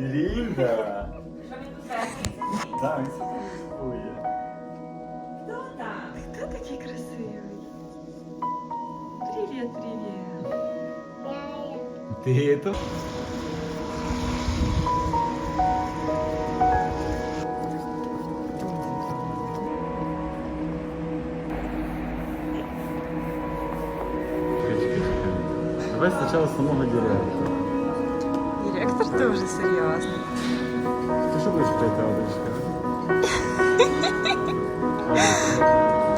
який красивий. Свірінда. Що він тут сердиться? Так, він фотографує. Хто там? Хто такий красивий? Привіт, привіт. Ти то? Давай спочатку самого директора. Директор дуже серйозний. Ти що будеш пити, Олечка?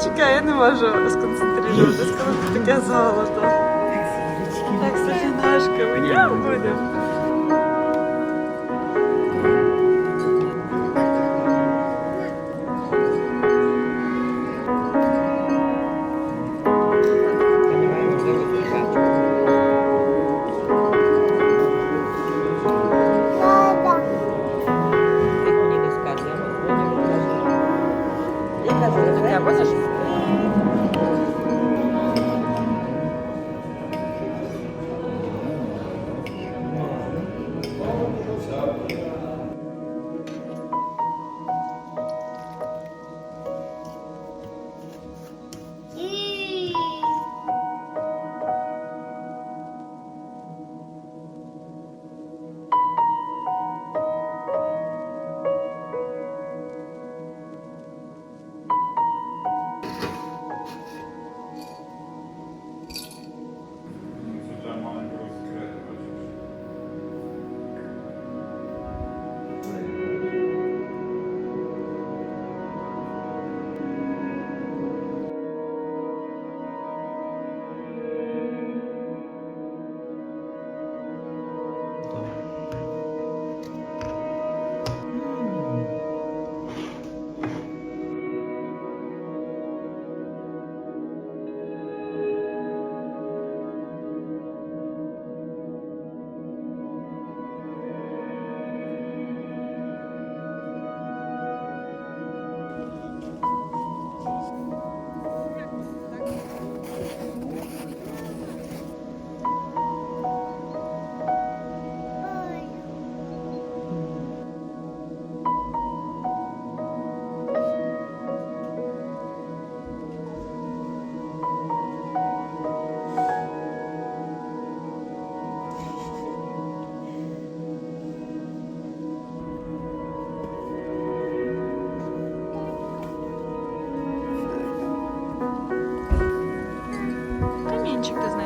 Чекай, я не можу сконцентруватися, коли тут таке золото. Так, Софінашка, ми я будемо. Я кажу, таке,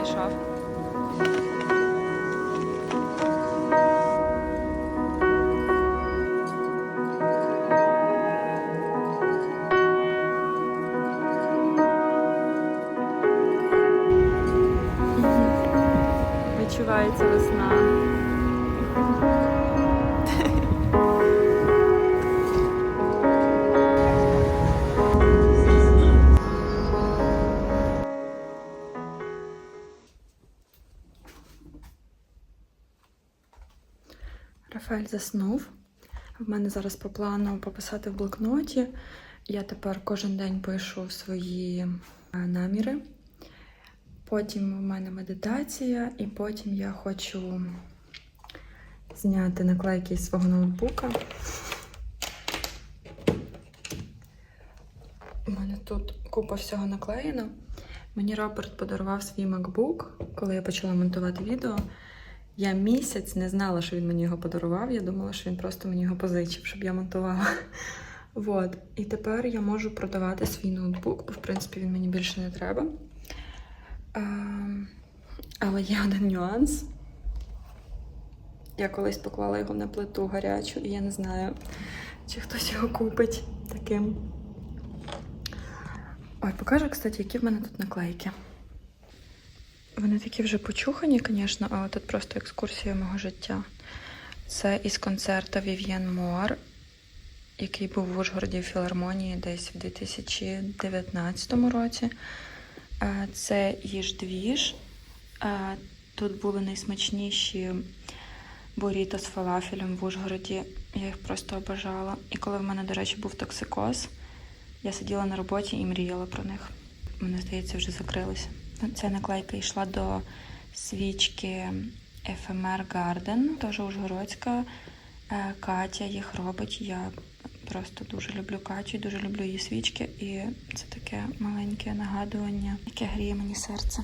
знайшов. Відчувається весна. Рафаель заснув. В мене зараз по плану пописати в блокноті. Я тепер кожен день пишу свої е, наміри. Потім в мене медитація, і потім я хочу зняти наклейки з свого ноутбука. У мене тут купа всього наклеєно. Мені Роберт подарував свій MacBook, коли я почала монтувати відео. Я місяць не знала, що він мені його подарував. Я думала, що він просто мені його позичив, щоб я монтувала. Вот. І тепер я можу продавати свій ноутбук, бо в принципі він мені більше не треба. Ем, Але є один нюанс. Я колись поклала його на плиту гарячу, і я не знаю, чи хтось його купить таким. Ой, покажу, кстати, які в мене тут наклейки. Вони такі вже почухані, звісно, але тут просто екскурсія мого життя. Це із концерту Вів'єн Муар, який був в Ужгороді філармонії десь в 2019 році. Е, Це їж двіж. Е, Тут були найсмачніші буріто з фалафелем в Ужгороді. Я їх просто обожала. І коли в мене, до речі, був токсикоз, я сиділа на роботі і мріяла про них. Мені здається, вже закрилися. Ця наклейка йшла до свічки Ефемер Гарден, теж Ужгородська. Е, Катя їх робить. Я просто дуже люблю Катю, дуже люблю її свічки. І це таке маленьке нагадування, яке гріє мені серце.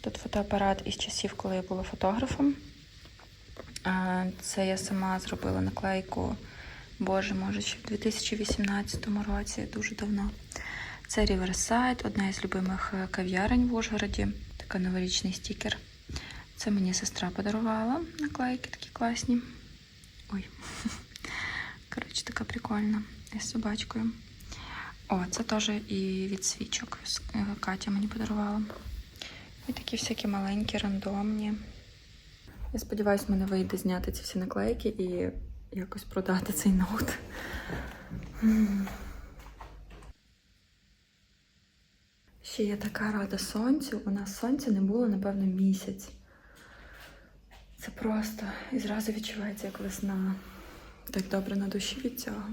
Тут фотоапарат із часів, коли я була фотографом. Це я сама зробила наклейку, боже, може, ще в 2018 році, дуже давно. Це Riverside, одна із любимих е, кав'ярень в Ужгороді. Така новорічний стікер. Це мені сестра подарувала наклейки такі класні. Ой. Коротше, така прикольна. Із собачкою. О, це теж і від свічок. Е, Катя мені подарувала. І такі всякі маленькі, рандомні. Я сподіваюся, мене вийде зняти ці всі наклейки і якось продати цей ноут. Ще я така рада сонцю. У нас сонця не було, напевно, місяць. Це просто і зразу відчувається як весна. Так добре на душі від цього.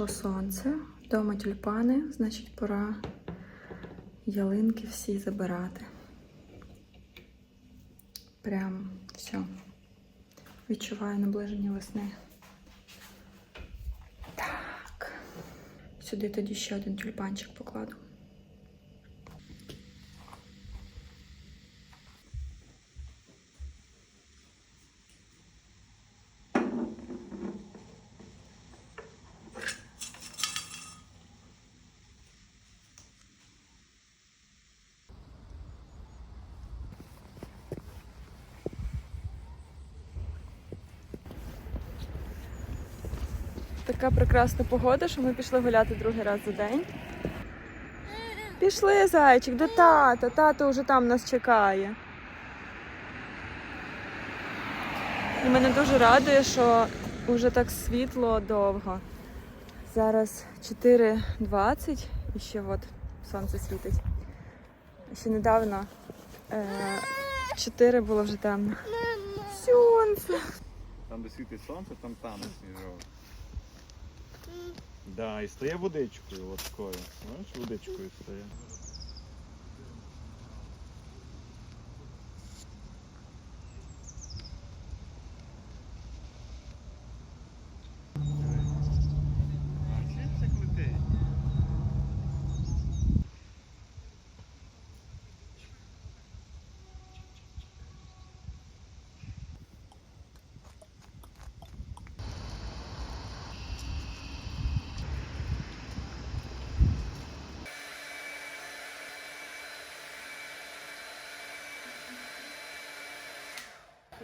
Вийшло сонце. Вдома тюльпани, значить, пора ялинки всі забирати. Прям все. Відчуваю наближення весни. Так. Сюди тоді ще один тюльпанчик покладу. Така прекрасна погода, що ми пішли гуляти другий раз за день. Пішли, зайчик, до тата. Тато вже там нас чекає. І мене дуже радує, що вже так світло довго. Зараз 4.20 і ще от сонце світить. Ще недавно е, 4 було вже темно. Сонце. Там, де світить сонце, там там сніжок. Да, і стає водичкою, от такою. Знаєш, водичкою стає.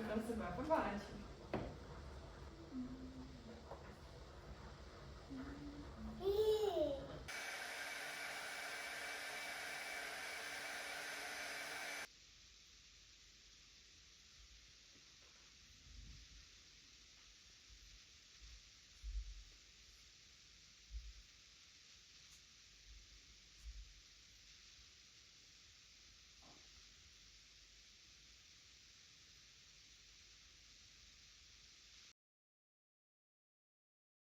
Там себе побачив.